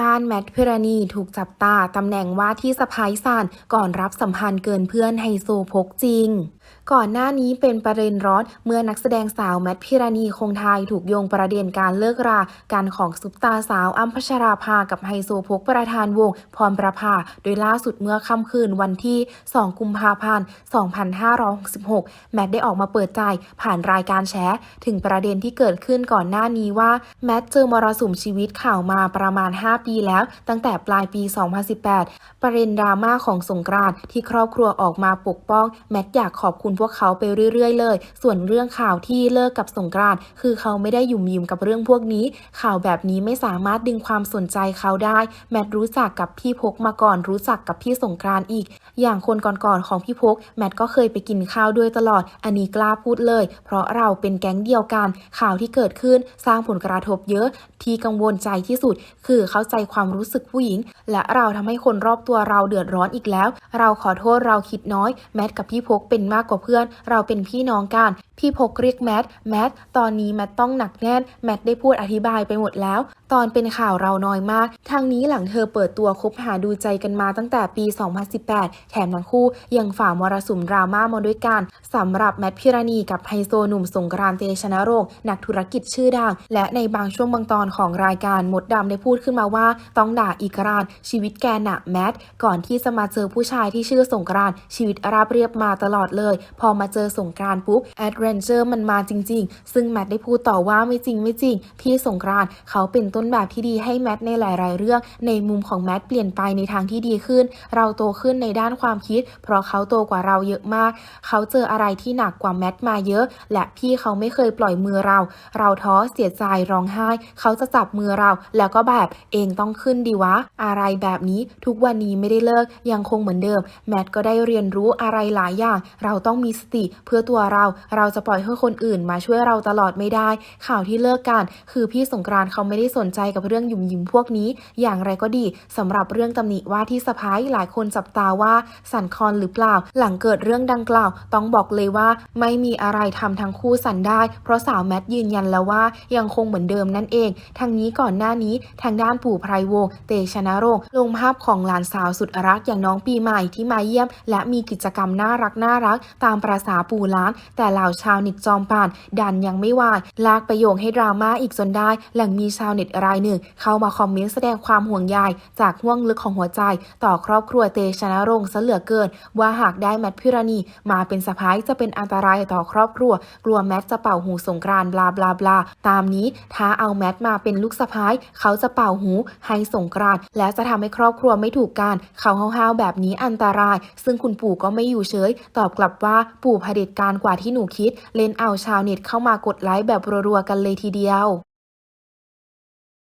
บ้านแมทพิรานีถูกจับตาตำแหน่งว่าที่สะพ้ายซานก่อนรับสัมพันธ์เกินเพื่อนไฮโซพกจริง ก่อนหน้านี้เป็นประเด็นร้อนเมื่อนักแสดงสาวแมทพิรานีคงไทยถูกโยงประเด็นการเลิกราการของซุปตาสาวอ้ำพัชราภากับไฮโซพกประธานวงพรประภา โดยล่าสุดเมื่อค่ำคืนวันที่ 2 กุมภาพันธ์ 2566 แมทได้ออกมาเปิดใจผ่านรายการแชร์ถึงประเด็นที่เกิดขึ้นก่อนหน้านี้ว่าแมทเจอมรสุมชีวิตข่าวมาประมาณ5ปีแล้ว ตั้งแต่ปลายปี 2018 ประเด็นดราม่าของสงกรานต์ที่ครอบครัวออกมาปกป้อง แมทอยากขอบคุณพวกเขาไปเรื่อยๆ เลย ส่วนเรื่องข่าวที่เลิกกับสงกรานต์คือเขาไม่ได้หยุ่มยิมกับเรื่องพวกนี้ ข่าวแบบนี้ไม่สามารถดึงความสนใจเขาได้ แมทรู้จักกับพี่พกมาก่อนรู้จักกับพี่สงกรานต์อีก อย่างคนก่อนๆของพี่พก แมทก็เคยไปกินข้าวด้วยตลอด อันนี้กล้าพูดเลย เพราะเราเป็นแก๊งเดียวกัน ข่าวที่เกิดขึ้นสร้างผลกระทบเยอะ ที่กังวลใจที่สุด คือเขาใจความรู้สึกผู้หญิง และเราทำให้คนรอบตัวเราเดือดร้อนอีกแล้ว เราขอโทษเราคิดน้อย แมทกับพี่พกเป็นมากกว่าเพื่อน เราเป็นพี่น้องกัน พี่พกเรียกแมท แมท ตอนนี้แมทต้องหนักแน่น แมทได้พูดอธิบายไปหมดแล้ว ตอนเป็นข่าวเราน้อยมาก ทางนี้หลังเธอเปิดตัวคบหาดูใจกันมาตั้งแต่ปี 2018 แถมทั้งคู่ยังฝ่ามรสุมดราม่ามาด้วยกันสำหรับแมทพิรานีกับไฮโซหนุ่มสงกรานต์เตชะนรงค์นักธุรกิจชื่อดัง และในบางช่วงบางตอนของรายการมดดำได้พูดขึ้นมาว่า ต้องด่าอีกรานชีวิตแกหนะแมท ก่อนที่จะมาเจอผู้ชายที่ชื่อสงกรานชีวิตราบเรียบมาตลอดเลย พอมาเจอสงกรานปุ๊บแอดเวนเจอร์มันมาจริง ๆ ซึ่งแมทได้พูดต่อว่าไม่จริงไม่จริง พี่สงกรานต์เขาเป็นต้นแบบที่ดีให้แมทในหลาย ๆ เรื่อง ในมุมของแมทเปลี่ยนไปในทางที่ดีขึ้น เราโตขึ้นในด้านความคิด เพราะเขาโตกว่าเราเยอะมาก เขาเจออะไรที่หนักกว่าแมทมาเยอะ และพี่เขาไม่เคยปล่อยมือเรา เราท้อเสียใจร้องไห้ เขาจะจับมือเรา แล้วก็แบบเองต้องขึ้นดีวะ อะไรแบบนี้ทุกวันนี้ไม่ได้เลิกยังคงเหมือนเดิม แมทก็ได้เรียนรู้อะไรหลายอย่าง เราต้องมีสติเพื่อตัวเราเราจะปล่อยให้คนอื่นมาช่วยเราตลอดไม่ได้ ข่าวที่เลิกกัน คือพี่สงกรานต์เขาไม่ได้สนใจกับเรื่องหยุ่มหยิมพวกนี้ อย่างไรก็ดีสำหรับเรื่องตำหนิว่าที่สะพ้ายหลายคนจับตาว่าสันคอนหรือเปล่า หลังเกิดเรื่องดังกล่าว ต้องบอกเลยว่าไม่มีอะไรทำทั้งคู่สันได้ เพราะสาวแมทยืนยันแล้วว่ายังคงเหมือนเดิมนั่นเองทางนี้ก่อนหน้านี้ทางด้านปู่ไพรวงเตชะนรงลงภาพของหลานสาวสุดรักอย่างน้องปีใหม่ที่มาเยี่ยม และมีกิจกรรมน่ารักน่ารัก ตามประษาปู่ล้าน แต่เหล่าชาวเน็ตจอมป่าน ดันยังไม่วายลากประโยคให้ดราม่าอีกจนได้ หลังมีชาวเน็ตรายหนึ่ง เข้ามาคอมเมนต์แสดงความห่วงใยจากห่วงลึกของหัวใจ ต่อครอบครัวเตชะนรงค์ซะเหลือเกิน ว่าหากได้แมทพิรณีมาเป็นสะพ้ายจะเป็นอันตรายต่อครอบครัว กลัวแมทจะเป่าหูสงกรานบลาบลาบลาตามนี้ถ้าเอาแมทมาเป็นลูกสะพ้ายเขาจะเป่าหูให้สงกรานและจะทำให้ครอบครัวไม่ถูกกันเขาห้าวๆแบบนี้อันตราย ซึ่งคุณปู่ก็ไม่อยู่เฉย ตอบกลับว่าปู่เผด็จการกว่าที่หนูคิดเล่นเอาชาวเน็ตเข้ามากดไลค์แบบรัวๆกันเลยทีเดียว